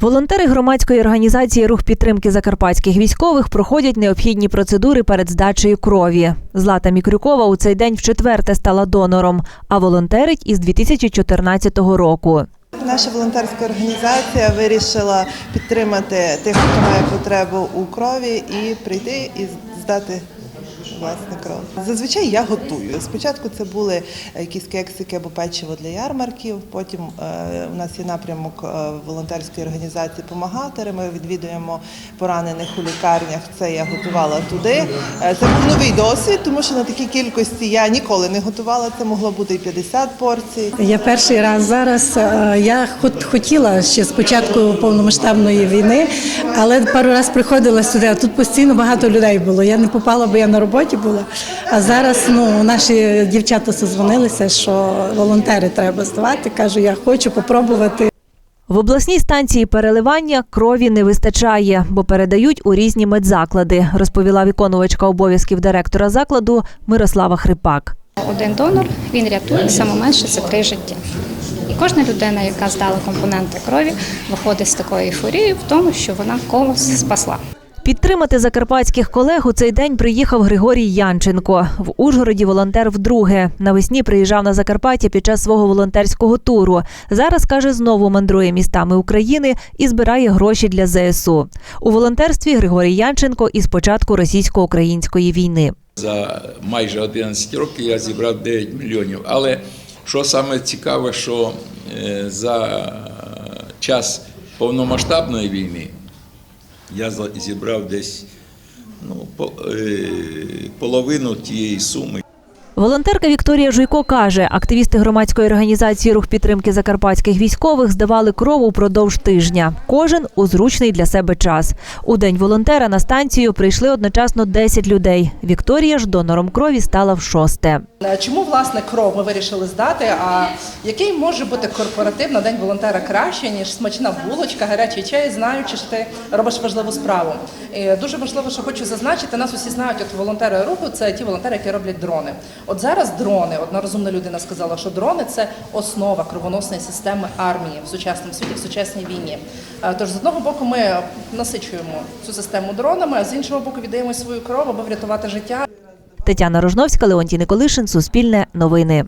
Волонтери громадської організації Рух підтримки закарпатських військових проходять необхідні процедури перед здачею крові. Злата Мікрюкова у цей день вчетверте стала донором, а волонтерить із 2014 року. Наша волонтерська організація вирішила підтримати тих, хто має потребу у крові, і прийти і здати власне. Зазвичай я готую. Спочатку це були якісь кексики або печиво для ярмарків. Потім е, у нас є напрямок е, волонтерської організації Помагатори. Ми відвідуємо поранених у лікарнях. Це я готувала туди. Е, Це був новий досвід, тому що на такій кількості я ніколи не готувала. Це могло бути і 50 порцій. Я перший раз зараз. е, Я хот- хотіла ще з початку повномасштабної війни, але пару раз приходила сюди. А тут постійно багато людей було. Я не попала, бо я на роботі була. А зараз ну наші дівчата созвонилися, що волонтери треба здавати. Кажу, я хочу попробувати. В обласній станції переливання крові не вистачає, бо передають у різні медзаклади, розповіла виконувачка обов'язків директора закладу Мирослава Хрипак. Один донор він рятує саме менше це три життя. І кожна людина, яка здала компоненти крові, виходить з такою ейфорією в тому, що вона когось спасла. Підтримати закарпатських колег у цей день приїхав Григорій Янченко. В Ужгороді волонтер вдруге. Навесні приїжджав на Закарпаття під час свого волонтерського туру. Зараз каже, знову мандрує містами України і збирає гроші для ЗСУ. У волонтерстві Григорій Янченко із початку російсько-української війни. За майже 11 років я зібрав 9 мільйонів. Але що саме цікаве, що е, за час повномасштабної війни я зібрав десь ну, е, половину тієї суми. Волонтерка Вікторія Жуйко каже, активісти громадської організації Рух підтримки закарпатських військових здавали кров упродовж тижня. Кожен у зручний для себе час. У день волонтера на станцію прийшли одночасно 10 людей. Вікторія ж донором крові стала в шосте. Е, Чому власне кров ми вирішили здати? А який може бути корпоратив на день волонтера краще ніж смачна булочка, гарячий чай, знаючи, що ти робиш важливу справу? І дуже важливо, що хочу зазначити, нас усі знають, от волонтери руху це ті волонтери, які роблять дрони. От зараз дрони, одна розумна людина сказала, що дрони це основа кровоносної системи армії в сучасному світі, в сучасній війні. Е, Тож з одного боку ми насичуємо цю систему дронами, а з іншого боку віддаємо свою кров, аби врятувати життя. Тетяна Рожновська, Леонтій Николишин, Суспільне новини.